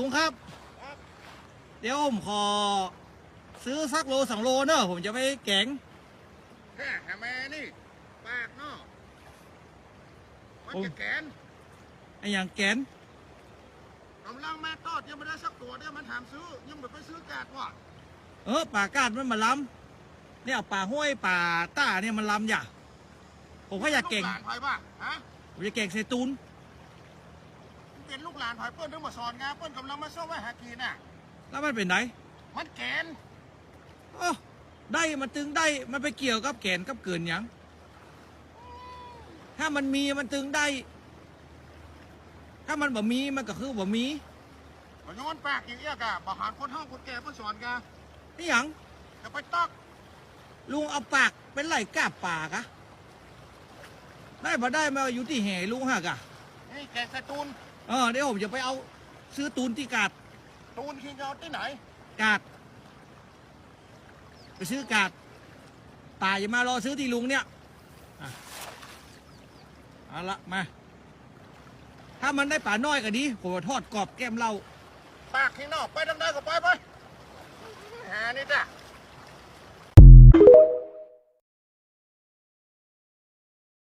ลุงครับครับ เดี๋ยวผมขอ ซื้อสักโลสองโลเนอะผมจะไปแกงแค่แหแม่นี่ปากเนาะมันโอ้จะแกนไอ้อย่างแกนกำลังแม่ตอดยังไม่ได้สักตัวเนี่ยมันถามซื้อยังไม่ไปซื้อกาดว่ะเออป่ากาดมันมาล้ำเนี่ยป่าห้วยป่าต้าเนี่ยมันล้ำอย่าผมก็อยากเก่งลูหลานไผ่ป่ะฮะผมจะเก่งเซตูนมัน เป็นลูกหลานไผ่เปิ้ลถึงมาสอนงานเปิ้ลกำลังมาซ่อมไว้หากินน่ะ แล้วมันเป็นไหนมันแกนโอ้ได้มันตึงได้มันไปเกี่ยวกับแกนกับเกินหยังถ้ามันมีมันตึงได้ ถ้ามันบ่มีมันก็คือบ่มีมันย้อนปากอย่างเงี้ยกะบาหารคนห้องคนแก่เปิ้ลสอนกะนี่หยังจะไปตอกลุงเอาปากเป็นไหล่กาบปากอะได้บ่ได้มาอยู่ที่แห่ลุงหักอะนี่แกงใส่ตูน เออเดี๋ยวผมจะไปเอาซื้อตูนที่กาดตูนขี้เงาที่ไหน กาดไปซื้อกาดป่าอย่ามารอซื้อที่ลุงเนี่ยอะเอาละมา ถ้ามันได้ป่าน้อยก็ดีผมจะทอดกรอบแก้มเหล้าปากขี้นอกไปทางใดก็ไปไปหานี่จ้ะ